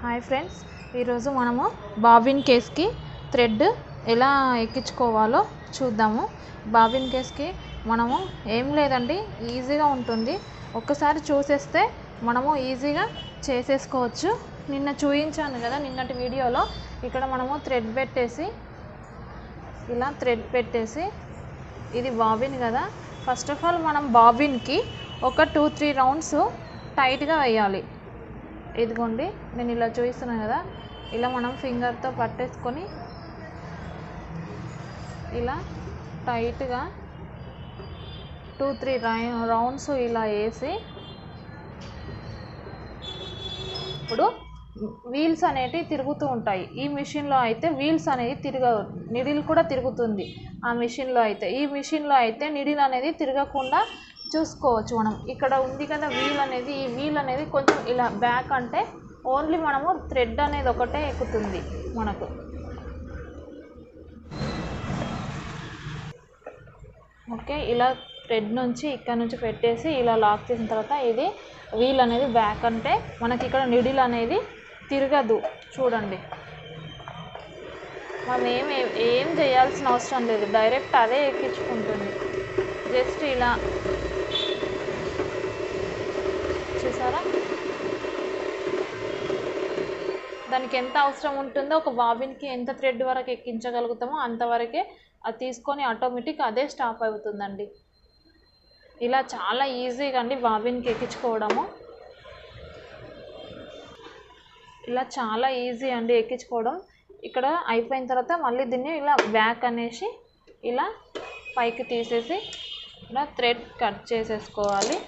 Hi friends ఈరోజు మనము bobbin కేస్కి thread ఎలా ఎక్కించుకోవాలో చూద్దాము. బాబిన్ కేస్కి మనము ఏం లేదండి ఈజీగా ఉంటుంది. ఒక్కసారి చూసేస్తే మనము ఈజీగా చేసేసుకోవచ్చు. నిన్న చూపించాను కదా నిన్నటి వీడియోలో ఇక్కడ మనము థ్రెడ్ పెట్టేసి ఇలా థ్రెడ్ పెట్టేసి ఇది బాబిన్ కదా. ఫస్ట్ ఆఫ్ ఆల్ మనం బాబిన్కి ఒక టూ త్రీ రౌండ్స్ టైట్గా వేయాలి. ఇదిగోండి నేను ఇలా చూపిస్తున్నాను కదా. ఇలా మనం ఫింగర్తో పట్టేసుకొని ఇలా టైట్గా టూ త్రీ రౌండ్స్ ఇలా వేసి ఇప్పుడు వీల్స్ అనేటివి తిరుగుతూ ఉంటాయి. ఈ మిషన్లో అయితే వీల్స్ అనేది తిరగదు నిడిల్ కూడా తిరుగుతుంది. ఆ మిషన్లో అయితే ఈ మిషన్లో అయితే నిడిల్ అనేది తిరగకుండా చూసుకోవచ్చు మనం. ఇక్కడ ఉంది కదా వీల్ అనేది ఈ వీల్ అనేది కొంచెం ఇలా బ్యాక్ అంటే ఓన్లీ మనము థ్రెడ్ అనేది ఒకటే ఎక్కుతుంది మనకు. ఓకే ఇలా థ్రెడ్ నుంచి ఇక్కడ నుంచి పెట్టేసి ఇలా లాక్ చేసిన తర్వాత ఇది వీల్ అనేది బ్యాక్ అంటే మనకి ఇక్కడ నిడిల్ అనేది తిరగదు. చూడండి. మనం ఏం ఏం చేయాల్సిన అవసరం లేదు. డైరెక్ట్ అదే ఎక్కించుకుంటుంది. జస్ట్ ఇలా దానికి ఎంత అవసరం ఉంటుందో ఒక బాబిన్కి ఎంత థ్రెడ్ వరకు ఎక్కించగలుగుతామో అంతవరకే అది తీసుకొని ఆటోమేటిక్ అదే స్టాప్ అవుతుందండి. ఇలా చాలా ఈజీగా అండి బాబిన్కి ఎక్కించుకోవడము. ఇలా చాలా ఈజీ అండి ఎక్కించుకోవడం. ఇక్కడ అయిపోయిన తర్వాత మళ్ళీ దీన్ని ఇలా బ్యాక్ అనేసి ఇలా పైకి తీసేసి ఇలా థ్రెడ్ కట్ చేసేసుకోవాలి.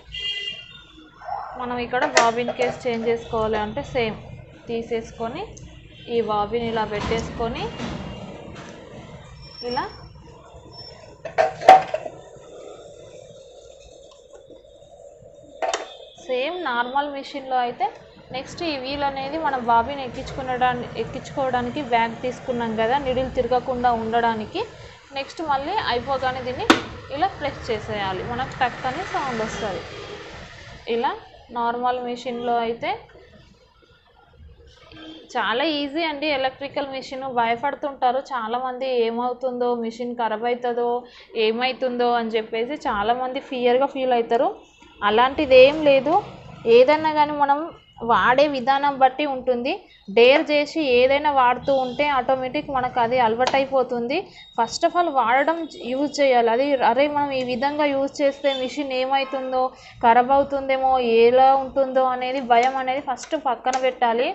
మనం ఇక్కడ బాబిన్ కేస్ చేంజ్ చేసుకోవాలి అంటే సేమ్. తీసేసుకొని ఈ బాబీని ఇలా పెట్టేసుకొని ఇలా సేమ్ నార్మల్ మిషన్లో అయితే నెక్స్ట్ ఈ వీల్ అనేది మనం బాబీని ఎక్కించుకునడానికి ఎక్కించుకోవడానికి బ్యాగ్ తీసుకున్నాం కదా నిడిల్ తిరగకుండా ఉండడానికి. నెక్స్ట్ మళ్ళీ అయిపోగానే దీన్ని ఇలా ప్రెస్ చేసేయాలి. మనకు టక్ అని సౌండ్ వస్తుంది. ఇలా నార్మల్ మిషన్లో అయితే చాలా ఈజీ అండి. ఎలక్ట్రికల్ మిషన్ భయపడుతుంటారు. చాలామంది ఏమవుతుందో మిషన్ ఖరాబ్ అవుతుందో ఏమవుతుందో అని చెప్పేసి చాలామంది ఫియర్గా ఫీల్ అవుతారు అలాంటిది ఏం లేదు. ఏదైనా కానీ మనం వాడే విధానం బట్టి ఉంటుంది. డేర్ చేసి ఏదైనా వాడుతూ ఉంటే ఆటోమేటిక్ మనకు అది అలవాటు అయిపోతుంది. ఫస్ట్ ఆఫ్ ఆల్ వాడడం యూజ్ చేయాలి. అది అరే మనం ఈ విధంగా యూజ్ చేస్తే మిషన్ ఏమవుతుందో ఖరాబ్ అవుతుందేమో ఎలా ఉంటుందో అనేది భయం అనేది ఫస్ట్ పక్కన పెట్టాలి.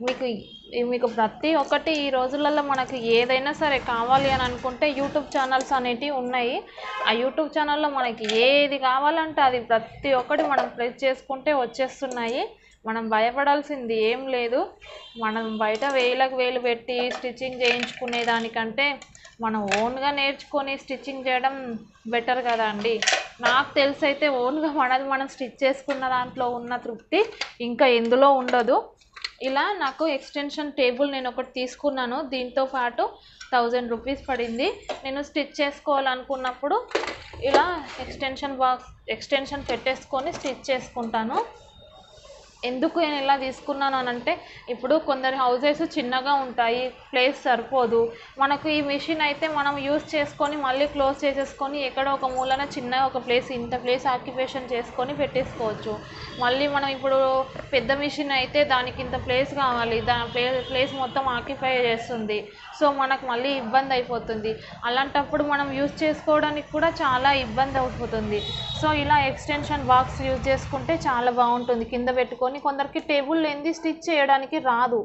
మీకు మీకు ప్రతి ఒక్కటి ఈ రోజులలో మనకు ఏదైనా సరే కావాలి అని అనుకుంటే యూట్యూబ్ ఛానల్స్ అనేటివి ఉన్నాయి. ఆ యూట్యూబ్ ఛానల్లో మనకి ఏది కావాలంటే అది ప్రతి ఒక్కటి మనం ప్రెస్ చేసుకుంటే వచ్చేస్తున్నాయి. మనం భయపడాల్సింది ఏం లేదు. మనం బయట వేలకు వేలు పెట్టి స్టిచ్చింగ్ చేయించుకునే దానికంటే మనం ఓన్గా నేర్చుకొని స్టిచ్చింగ్ చేయడం బెటర్ కదా అండి. నాకు తెలిసి అయితే ఓన్గా మనది మనం స్టిచ్ చేసుకున్న దాంట్లో ఉన్న తృప్తి ఇంకా ఎందులో ఉండదు. ఇలా నాకు ఎక్స్టెన్షన్ టేబుల్ నేను ఒకటి తీసుకున్నాను. దీంతో పాటు థౌజండ్ రూపీస్ పడింది. నేను స్టిచ్ చేసుకోవాలనుకున్నప్పుడు ఇలా ఎక్స్టెన్షన్ బాక్స్ ఎక్స్టెన్షన్ పెట్టేసుకొని స్టిచ్ చేసుకుంటాను. ఎందుకు నేను ఇలా తీసుకున్నాను అని అంటే ఇప్పుడు కొందరి హౌజెస్ చిన్నగా ఉంటాయి ప్లేస్ సరిపోదు. మనకు ఈ మిషన్ అయితే మనం యూస్ చేసుకొని మళ్ళీ క్లోజ్ చేసేసుకొని ఎక్కడ ఒక మూలన చిన్న ఒక ప్లేస్ ఇంత ప్లేస్ ఆక్యుపేషన్ చేసుకొని పెట్టేసుకోవచ్చు. మళ్ళీ మనం ఇప్పుడు పెద్ద మిషన్ అయితే దానికి ఇంత ప్లేస్ కావాలి దాని ప్లే ప్లేస్ మొత్తం ఆక్యుపై చేస్తుంది. సో మనకు మళ్ళీ ఇబ్బంది అయిపోతుంది. అలాంటప్పుడు మనం యూజ్ చేసుకోవడానికి కూడా చాలా ఇబ్బంది అయిపోతుంది. సో ఇలా ఎక్స్టెన్షన్ బాక్స్ యూజ్ చేసుకుంటే చాలా బాగుంటుంది. కింద పెట్టుకొని కొందరికి టేబుల్ లేనిది స్టిచ్ చేయడానికి రాదు.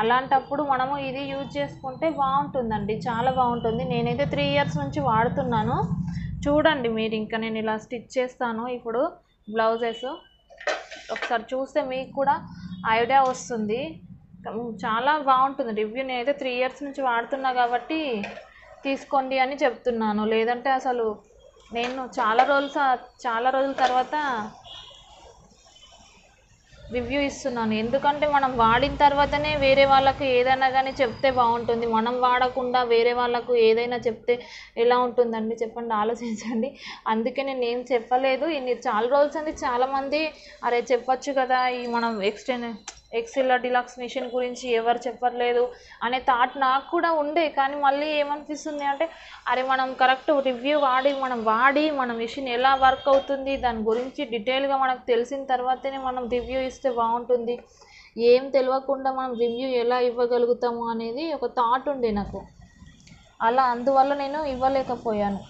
అలాంటప్పుడు మనము ఇది యూజ్ చేసుకుంటే బాగుంటుందండి. చాలా బాగుంటుంది. నేనైతే త్రీ ఇయర్స్ నుంచి వాడుతున్నాను. చూడండి మీరు ఇంకా నేను ఇలా స్టిచ్ చేస్తాను ఇప్పుడు బ్లౌజెస్. ఒకసారి చూస్తే మీకు కూడా ఐడియా వస్తుంది. చాలా బాగుంటుంది. రివ్యూ నేనైతే త్రీ ఇయర్స్ నుంచి వాడుతున్నా కాబట్టి తీసుకోండి అని చెప్తున్నాను. లేదంటే అసలు నేను చాలా రోజులు చాలా రోజుల తర్వాత రివ్యూ ఇస్తున్నాను. ఎందుకంటే మనం వాడిన తర్వాతనే వేరే వాళ్ళకు ఏదైనా కానీ చెప్తే బాగుంటుంది. మనం వాడకుండా వేరే వాళ్ళకు ఏదైనా చెప్తే ఎలా ఉంటుందండి? చెప్పండి ఆలోచించండి. అందుకే నేను ఏం చెప్పలేదు. ఇన్ని చాలా రోజులు అంది చాలామంది అరే చెప్పచ్చు కదా ఈ మనం ఎక్స్టెండ్ ఎక్సెల్ డిలక్స్ మిషన్ గురించి ఎవరు చెప్పట్లేదు అనే థాట్ నాకు కూడా ఉండే కానీ మళ్ళీ ఏమనిపిస్తుంది అంటే అరే మనం కరెక్ట్ రివ్యూ వాడి మనం వాడి మన మిషన్ ఎలా వర్క్ అవుతుంది దాని గురించి డీటెయిల్గా మనకు తెలిసిన తర్వాతనే మనం రివ్యూ ఇస్తే బాగుంటుంది. ఏం తెలియకుండా మనం రివ్యూ ఎలా ఇవ్వగలుగుతాము అనేది ఒక థాట్ ఉండే నాకు. అలా అందువల్ల నేను ఇవ్వలేకపోయాను.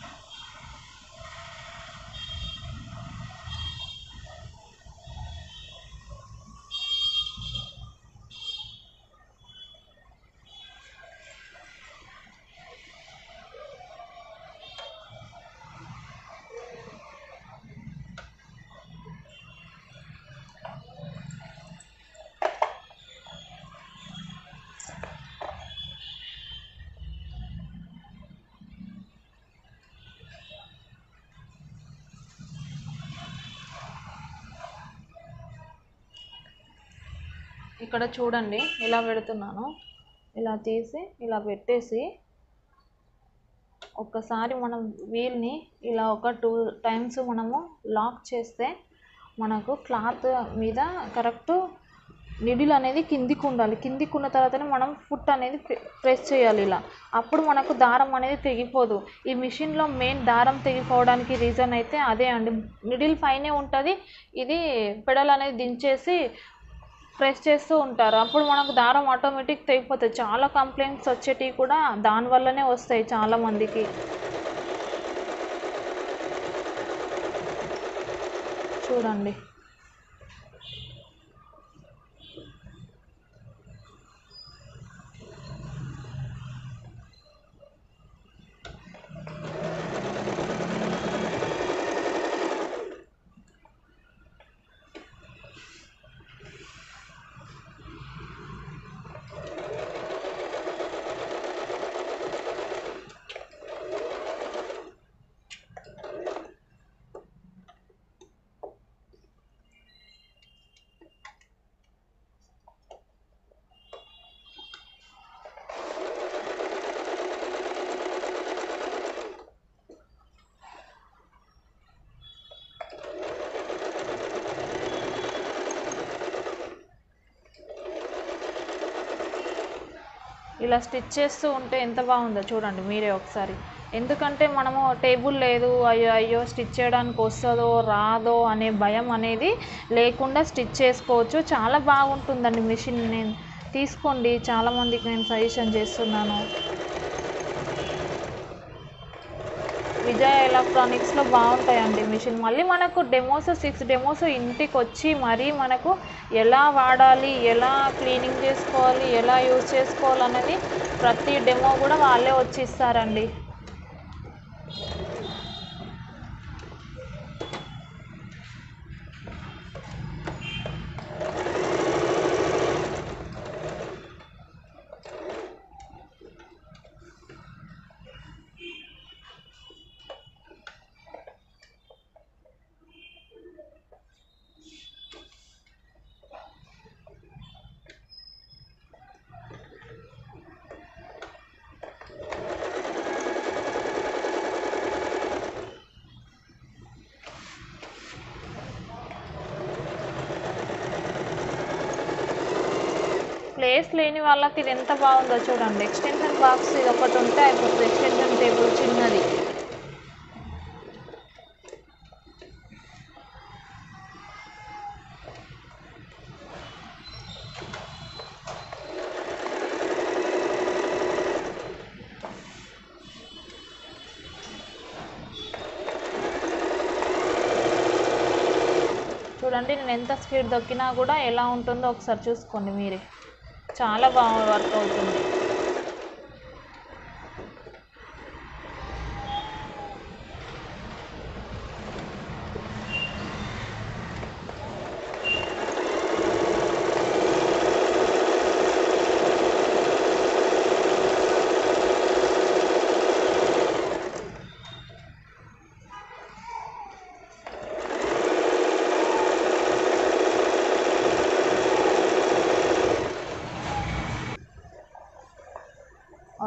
ఇక్కడ చూడండి ఇలా పెడుతున్నాను. ఇలా తీసి ఇలా పెట్టేసి ఒక్కసారి మనం వీల్ని ఇలా ఒక టూ టైమ్స్ మనము లాక్ చేస్తే మనకు క్లాత్ మీద కరెక్ట్ నిడిల్ అనేది కిందికి ఉండాలి. కిందికి ఉన్న తర్వాతనే మనం ఫుట్ అనేది ప్రెస్ చేయాలి ఇలా. అప్పుడు మనకు దారం అనేది తెగిపోదు. ఈ మిషన్లో మెయిన్ దారం తెగిపోవడానికి రీజన్ అయితే అదే అండి. నిడిల్ పైనే ఉంటుంది. ఇది పెడల్ అనేది దించేసి ప్రెస్ చేస్తూ ఉంటారు. అప్పుడు మనకు దారం ఆటోమేటిక్ తెగిపోతుంది. చాలా కంప్లైంట్స్ వచ్చేటివి కూడా దానివల్లనే వస్తాయి చాలా మందికి. చూడండి. ఇలా స్టిచ్ చేస్తూ ఉంటే ఎంత బాగుందో చూడండి మీరే ఒకసారి. ఎందుకంటే మనము టేబుల్ లేదు అయ్యో అయ్యో స్టిచ్ చేయడానికి వస్తుందో రాదో అనే భయం అనేది లేకుండా స్టిచ్ చేసుకోవచ్చు. చాలా బాగుంటుందండి మిషన్. నేను తీసుకోండి చాలామందికి నేను సజెషన్ చేస్తున్నాను. విజయ ఎలక్ట్రానిక్స్లో బాగుంటాయండి మిషన్. మళ్ళీ మనకు డెమోస్ సిక్స్ డెమోస్ ఇంటికి వచ్చి మరీ మనకు ఎలా వాడాలి ఎలా క్లీనింగ్ చేసుకోవాలి ఎలా యూజ్ చేసుకోవాలనేది ప్రతి డెమో కూడా వాళ్ళే వచ్చి ఇస్తారండి. ప్లేస్ లేని వాళ్ళకి ఇది ఎంత బాగుందో చూడండి. ఎక్స్టెన్షన్ బాక్స్ ఇది ఒకటి ఉంటే అయిపోతుంది. ఎక్స్టెన్షన్ టేబుల్ చిన్నది. చూడండి నేను ఎంత స్పీడ్ దొక్కినా కూడా ఎలా ఉంటుందో ఒకసారి చూసుకోండి మీరే. చాలా బాగా వర్క్ అవుతుంది.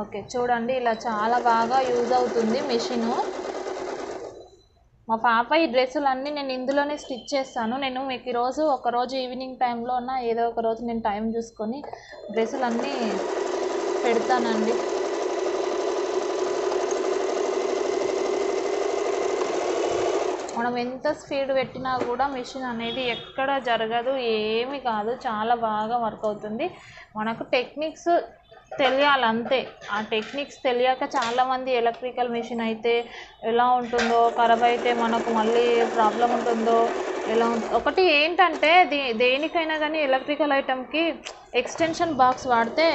ఓకే చూడండి ఇలా చాలా బాగా యూజ్ అవుతుంది మెషిను. మా పాప ఈ డ్రెస్సులన్నీ నేను ఇందులోనే స్టిచ్ చేస్తాను. నేను మీకు ఈరోజు ఒక రోజు ఈవినింగ్ టైంలో ఉన్న ఏదో ఒక రోజు నేను టైం చూసుకొని డ్రెస్సులన్నీ పెడతానండి. మనం ఎంత స్పీడ్ పెట్టినా కూడా మిషన్ అనేది ఎక్కడ జరగదు ఏమి కాదు. చాలా బాగా వర్క్ అవుతుంది. మనకు టెక్నిక్స్ తెలియాలి అంతే ఆ టెక్నిక్స్ తెలియక చాలామంది ఎలక్ట్రికల్ మిషన్ అయితే ఎలా ఉంటుందో ఖరాబ్ అయితే మనకు మళ్ళీ ప్రాబ్లం ఉంటుందో ఎలా ఒకటి ఏంటంటే దే దేనికైనా కానీ ఎలక్ట్రికల్ ఐటమ్కి ఎక్స్టెన్షన్ బాక్స్ వాడితే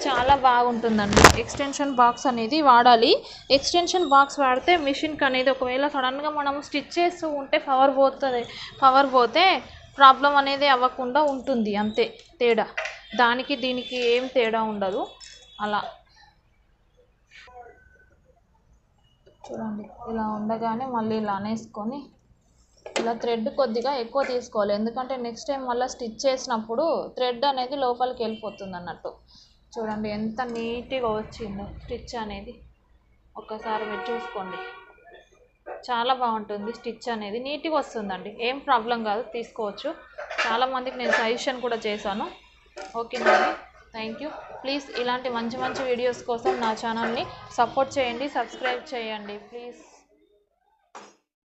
చాలా బాగుంటుందండి ఎక్స్టెన్షన్ బాక్స్ అనేది వాడాలి. ఎక్స్టెన్షన్ బాక్స్ వాడితే మిషన్కి అనేది ఒకవేళ సడన్గా మనం స్టిచ్ చేస్తూ ఉంటే పవర్ పోతుంది పవర్ పోతే ప్రాబ్లం అనేది అవ్వకుండా ఉంటుంది అంతే తేడా. దానికి దీనికి ఏం తేడా ఉండదు. అలా. చూడండి ఇలా ఉండగానే మళ్ళీ ఇలా అనేసుకొని ఇలా థ్రెడ్ కొద్దిగా ఎక్కువ తీసుకోవాలి. ఎందుకంటే నెక్స్ట్ టైం మళ్ళీ స్టిచ్ చేసినప్పుడు థ్రెడ్ అనేది లోపలికి వెళ్ళిపోతుంది అన్నట్టు. చూడండి ఎంత నీట్గా వచ్చిందో స్టిచ్ అనేది. ఒక్కసారి మీరు చూసుకోండి. చాలా బాగుంటుంది స్టిచ్ అనేది. నీట్గా వస్తుందండి. ఏం ప్రాబ్లం కాదు తీసుకోవచ్చు. చాలామందికి నేను సజెషన్ కూడా చేశాను. ఓకేనండి థ్యాంక్ యూ ప్లీజ్ ఇలాంటి మంచి మంచి వీడియోస్ కోసం నా ఛానల్ని సపోర్ట్ చేయండి సబ్స్క్రైబ్ చేయండి. ప్లీజ్.